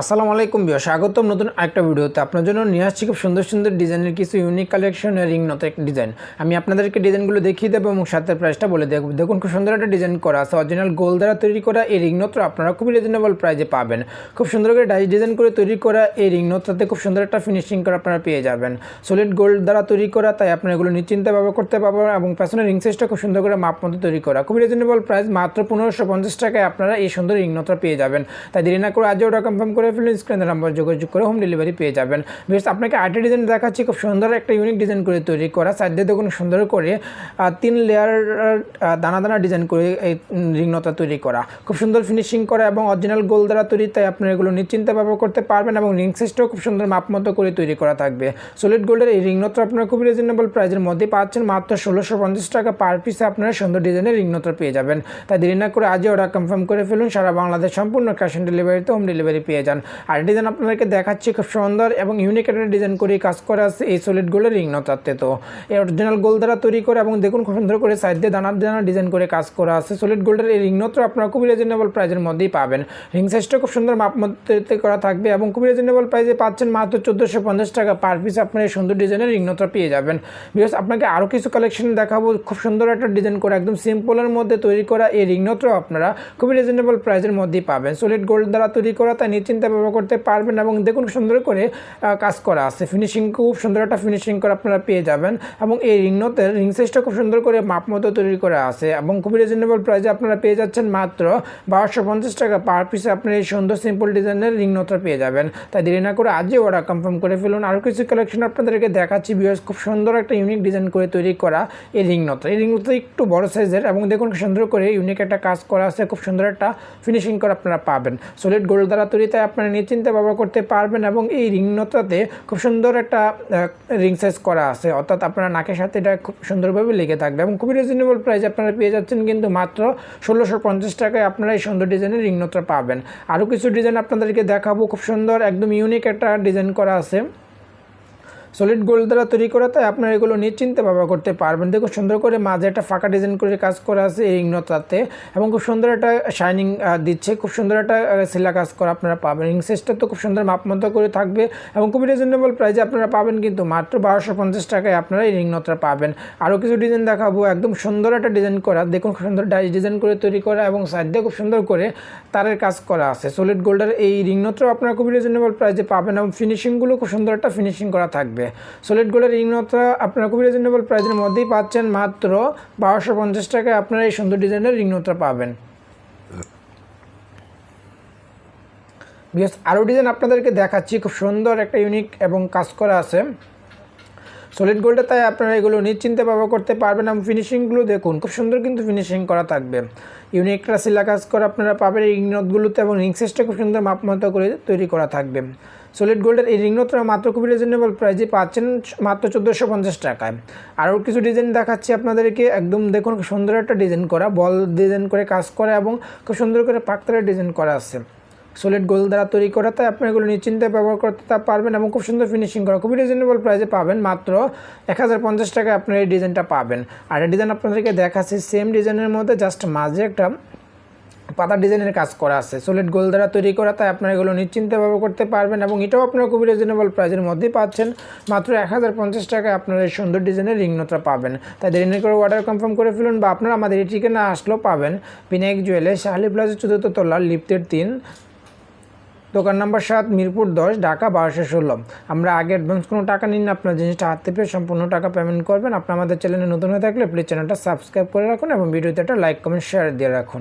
আসসালামু আলাইকুম বিয়া স্বাগতম নতুন একটা ভিডিওতে। আপনার জন্য নিয়ে আসছি খুব সুন্দর সুন্দর ডিজাইনের কিছু ইউনিক কালেকশনের রিং একটা ডিজাইন আমি আপনাদেরকে ডিজাইনগুলো দেখিয়ে দেবো এবং সাথে প্রাইসটা বলে দেবো। দেখুন, খুব সুন্দর একটা ডিজাইন করা আছে। অরিজিনাল গোল দ্বারা তৈরি করা এই রিং নত্র আপনারা খুবই রিজনেবল প্রাইজে পাবেন। খুব সুন্দর করে ডাই ডিজাইন করে তৈরি করা এই রিং নত্রতে খুব সুন্দর একটা ফিনিশিং করে আপনারা পেয়ে যাবেন। সলিড গোল্ড দ্বারা তৈরি করা, তাই আপনারা এগুলো নিশ্চিন্তে ব্যবহার করতে পারবেন এবং পেছনের রিং সাইজটা খুব সুন্দর করে মাপ মতো তৈরি করা। খুবই রিজনেবল প্রাইস মাত্র পনেরোশো পঞ্চাশ টাকায় আপনারা এই সুন্দর রিং নত্র পেয়ে যাবেন। তাই দেরি না করে আজও ওটা কনফার্ম করে ফেলুন স্ক্রিনের নাম্বার যোগাযোগ করে হোম ডেলিভারি পেয়ে যাবেন। বেশ আপনাকে আরেকটা ডিজাইন দেখাচ্ছি, খুব সুন্দর একটা ইউনিক ডিজাইন করে তৈরি করা। সাইড দিয়ে দেখুন, সুন্দর করে তিন লেয়ার দানা দানা ডিজাইন করে, এই রিং নতা তৈরি করা। খুব সুন্দর ফিনিশিং করা এবং অরিজিনাল গোল দ্বারা তৈরি, তাই আপনারা এগুলো নিশ্চিন্তে ব্যবহার করতে পারবেন এবং রিং সিস্টেও খুব সুন্দর মাপ মতো করে তৈরি করা থাকবে। সলিড গোল্ডের এই রিং নতা আপনারা খুবই রিজনেবল প্রাইসের মধ্যে পাচ্ছেন। মাত্র ষোলোশো পঞ্চাশ টাকা পার পিসে আপনারা সুন্দর ডিজাইনের রিং নতা পেয়ে যাবেন। তাই দেরি না করে আজই অর্ডার কনফার্ম করে ফেলুন। সারা বাংলাদেশ সম্পূর্ণ ক্যাশ অন ডেলিভারিতে হোম ডেলিভারি পেয়ে যান আর ডিজাইন আপনাদেরকে দেখাচ্ছি খুব সুন্দর এবং ইউনিক একটা ডিজাইন করে কাজ করা আছে এই সলিড গোল্ডের রিং নতাতে তো এই অরিজিনাল গোল দ্বারা তৈরি করে এবং দেখুন খুব সুন্দর করে সাইড দিয়ে দানা দানা ডিজাইন করে কাজ করা আছে। সলিড গোল্ডের এই রিং নত্র আপনারা খুবই রিজনেবল প্রাইজের মধ্যেই পাবেন। রিং সাইজটা খুব সুন্দর মাপ মধ্যে করা থাকবে এবং খুবই রিজনেবল প্রাইজে পাচ্ছেন মাত্র চোদ্দোশো পঞ্চাশ টাকা। পার পিস আপনার এই সুন্দর ডিজাইনের রিং নত্র পেয়ে যাবেন। বিকজ আপনাকে আরও কিছু কালেকশন দেখাবো। খুব সুন্দর একটা ডিজাইন করে একদম সিম্পলের মধ্যে তৈরি করা এই রিং নত্র আপনারা খুবই রিজনেবল প্রাইজের মধ্যেই পাবেন। সলিড গোল্ড দ্বারা তৈরি করা, তাই নিশ্চিন্তে ব্যবহার করতে পারবেন এবং দেখুন সুন্দর করে কাজ করা আছে। ফিনিশিং খুব সুন্দর একটা ফিনিশিং করে আপনারা পেয়ে যাবেন এবং এই রিং রিং সাইজটা খুব সুন্দর করে মাপ মতো তৈরি করা আছে এবং খুবই রিজনেবল প্রাইসে আপনারা পেয়ে যাচ্ছেন মাত্র বারোশো পঞ্চাশ টাকা পার পিসে আপনারা এই সুন্দর সিম্পল ডিজাইনের রিং নতটা পেয়ে যাবেন। তাই দেরি না করে আজই অর্ডার কনফার্ম করে ফেলুন। আরও কিছু কালেকশন আপনাদেরকে দেখাচ্ছি। বিকজ খুব সুন্দর একটা ইউনিক ডিজাইন করে তৈরি করা এই রিং নতটা এই রিং একটু বড় সাইজের এবং দেখুন সুন্দর করে ইউনিক একটা কাজ করা আছে। খুব সুন্দর একটা ফিনিশিং করে আপনারা পাবেন। সলিড গোল্ড দ্বারা তৈরি, তাই আপনারা নিশ্চিন্তে ব্যবহার করতে পারবেন এবং এই রিংনতাতে খুব সুন্দর একটা রিং সাইজ করা আছে। অর্থাৎ আপনারা নাকের সাথে এটা খুব সুন্দরভাবে লেগে থাকবে এবং খুবই রিজনেবল প্রাইস আপনারা পেয়ে যাচ্ছেন কিন্তু মাত্র ষোলোশো পঞ্চাশ টাকায় আপনারা এই সুন্দর ডিজাইনের রিংনতা পাবেন। আরও কিছু ডিজাইন আপনাদেরকে দেখাবো। খুব সুন্দর, একদম ইউনিক একটা ডিজাইন করা আছে। সলিড গোল্ড দ্বারা তৈরি করা, তাই আপনারা এগুলো নিশ্চিন্তে ব্যবহার করতে পারবেন। দেখুন, সুন্দর করে মাঝে একটা ফাঁকা ডিজাইন করে কাজ করা আছে এই রিংনতাতে এবং খুব সুন্দর একটা শাইনিং দিচ্ছে। খুব সুন্দর একটা সিলা কাজ করা আপনারা পাবেন। রিং সেসটা তো খুব সুন্দর মাপমতো করে থাকবে, এবং খুবই রিজনেবল প্রাইসে আপনারা পাবেন, কিন্তু মাত্র বারোশো পঞ্চাশ টাকায় আপনারা এই রিংনতা পাবেন। আরও কিছু ডিজাইন দেখাবো, একদম সুন্দর একটা ডিজাইন করা। দেখুন, খুব সুন্দর ডাইস ডিজাইন করে তৈরি করা, এবং সাইড খুব সুন্দর করে তারের কাজ করা আছে। সলিড গোল্ডের এই রিংনত্র আপনারা খুবই রিজনেবল প্রাইসে পাবেন, এবং ফিনিশিংগুলো খুব সুন্দর একটা ফিনিশিং করা থাকবে। সলিড গোল্ডের রিংনত্রা আপনারা খুবই রিজনেবল প্রাইসের মধ্যেই পাচ্ছেন। মাত্র বারোশো পঞ্চাশ টাকায় আপনারা এই সুন্দর ডিজাইনের রিংনত্রা পাবেন। বিকজ আরও ডিজাইন আপনাদেরকে দেখাচ্ছি। খুব সুন্দর একটা ইউনিক এবং কাজ করা আছে। সলিড গোল্ডে তাই আপনারা এগুলো নিশ্চিন্তে ব্যবহার করতে পারবেন এবং ফিনিশিংগুলো দেখুন, খুব সুন্দর কিন্তু ফিনিশিং করা থাকবে। ইউনিক একটা সিলা কাজ করে আপনারা পাবেন। এই রিংনটগুলোতে এবং রিং সেসটা খুব সুন্দর মাপমতো করে তৈরি করা থাকবে। সলিড গোল্ডের এই রিংনটটা মাত্র খুবই রিজনেবল প্রাইসে পাচ্ছেন মাত্র চোদ্দোশো পঞ্চাশ টাকায়। আরও কিছু ডিজাইন দেখাচ্ছি আপনাদেরকে। একদম দেখুন সুন্দর একটা ডিজাইন করা, বল ডিজাইন করে কাজ করা এবং খুব সুন্দর করে পাকতারের ডিজাইন করা আছে। সলিড গোল দ্বারা তৈরি করা, তাই আপনি এগুলো নিশ্চিন্তে ব্যবহার করতে তা পারবেন এবং খুব সুন্দর ফিনিশিং করা, খুবই রিজনেবল প্রাইসে পাবেন। মাত্র এক হাজার পঞ্চাশ টাকায় আপনার এই ডিজাইনটা পাবেন। আর ডিজাইন আপনাদেরকে দেখাচ্ছি সেম ডিজাইনের মধ্যে জাস্ট মাঝে একটা পাতা ডিজাইনের কাজ করা আছে। সলিড গোল দ্বারা তৈরি করা, তাই আপনারা এগুলো নিশ্চিন্তভাবে করতে পারবেন এবং এটাও আপনারা খুবই রিজনেবল প্রাইসের মধ্যেই পাচ্ছেন। মাত্র এক হাজার পঞ্চাশ টাকায় আপনারা এই সুন্দর ডিজাইনের রিংনটা পাবেন। তাই দেরি করে অর্ডার কনফার্ম করে ফেলুন বা আপনারা আমাদের এই ঠিকানা আসলেও পাবেন। বিনায়ক জুয়েলার্স শাহালি প্লাজা চতুর্থ তলা লিফটের তিন, দোকান নাম্বার সাত, মিরপুর দশ, ঢাকা বারোশো ষোলো। আমরা আগে অ্যাডভান্স কোনো টাকা নিন আপনার জিনিসটা হাতে পেয়ে সম্পূর্ণ টাকা পেমেন্ট করবেন। আপনি আমাদের চ্যানেলে নতুন হয়ে থাকলে প্লিজ চ্যানেলটা সাবস্ক্রাইব করে রাখুন এবং ভিডিওতে একটা লাইক কমেন্ট শেয়ার দিয়ে রাখুন।